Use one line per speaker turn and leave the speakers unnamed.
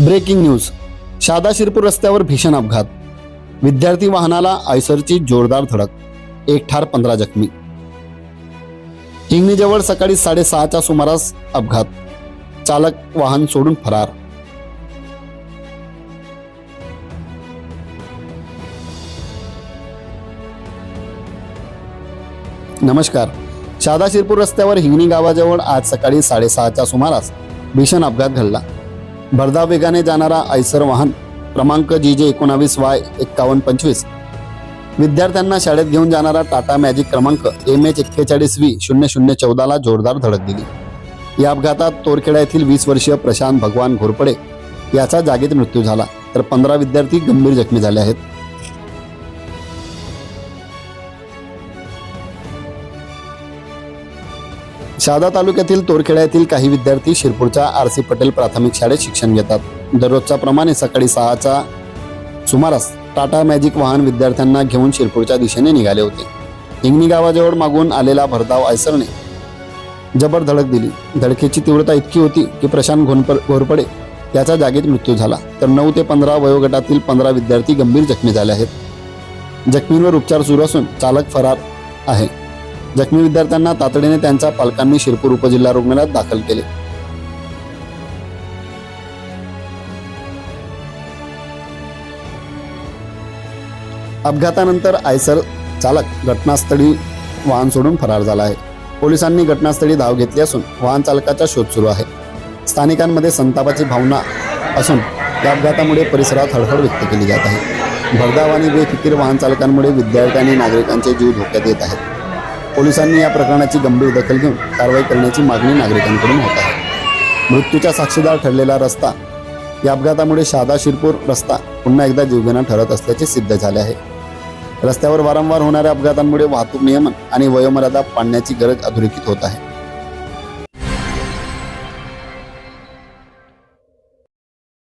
Breaking news. शादा शिरपूर रस्त्यावर भीषण अपघात. विद्यार्थी वाहनाला आयसरची जोरदार धडक. एक ठार पंधरा जखमी. हिंगणीजवळ सकाळी साडेसहाच्या सुमारास अपघात. चालक वाहन सोडून फरार. नमस्कार. शादा शिरपूर रस्त्यावर हिंगणी गावाजवळ आज सकाळी साडेसहाच्या सुमारास भीषण अपघात घडला. भरधाव वेगाने जाणारा आयसर वाहन क्रमांक जी जे एकोणावीस वाय एक्कावन्न पंचवीस. विद्यार्थ्यांना शाळेत घेऊन जाणारा टाटा मॅजिक क्रमांक एम एच एक्केचाळीस व्ही शून्य शून्य चौदाला जोरदार धडक दिली. या अपघातात तोरखेडा येथील वीस वर्षीय प्रशांत भगवान घोरपडे याचा जागेत मृत्यू झाला. तर पंधरा विद्यार्थी गंभीर जखमी झाले आहेत. शहादा तालुक्यातील तोरखेडा येथील काही विद्यार्थी शिरपूरच्या आर सी पटेल प्राथमिक शाळेत शिक्षण घेतात. दररोजच्या प्रमाणे सकाळी सहाच्या सुमारास टाटा मॅजिक वाहन विद्यार्थ्यांना घेऊन शिरपूरच्या दिशेने निघाले होते. हिंगणी गावाजवळ मागून आलेला भरधाव आयसरने जबर धडक दिली. धडकेची तीव्रता इतकी होती की प्रशांत घोनपर घोरपडे याचा जागेत मृत्यू झाला. तर नऊ ते पंधरा वयोगटातील पंधरा विद्यार्थी गंभीर जखमी झाले आहेत. जखमींवर उपचार सुरू असून चालक फरार आहे. जखमी विद्यार्थ्यांना तातडीने त्यांच्या पालकांनी शिरपूर उपजिल्हा रुग्णालयात दाखल केले. अपघातानंतर आयसर चालक घटनास्थळी वाहन सोडून फरार झाला आहे. पोलिसांनी घटनास्थळी धाव घेतली असून वाहन चालकाचा शोध सुरू आहे. स्थानिकांमध्ये संतापाची भावना असून या अपघातामुळे परिसरात हळहळ व्यक्त केली जात आहे. भरधाव आणि बेफिकीर वाहन चालकांमुळे विद्यार्थी आणि नागरिकांचे जीव धोक्यात येत आहेत. पोलिसांनी या प्रकरणाची गंभीर दखल घेऊन कारवाई करण्याची मागणी नागरिकांकडून होत आहे. मृत्यूचा साक्षीदार ठरलेला रस्ता या अपघातामुळे शहादा शिरपूर रस्ता पुन्हा एकदा जीवघेणा ठरत असल्याचे सिद्ध झाले आहे. रस्त्यावर वारंवार होणाऱ्या अपघातांमुळे वाहतूक नियमन आणि वयोमर्यादा पाळण्याची गरज अधोरेखित होत आहे.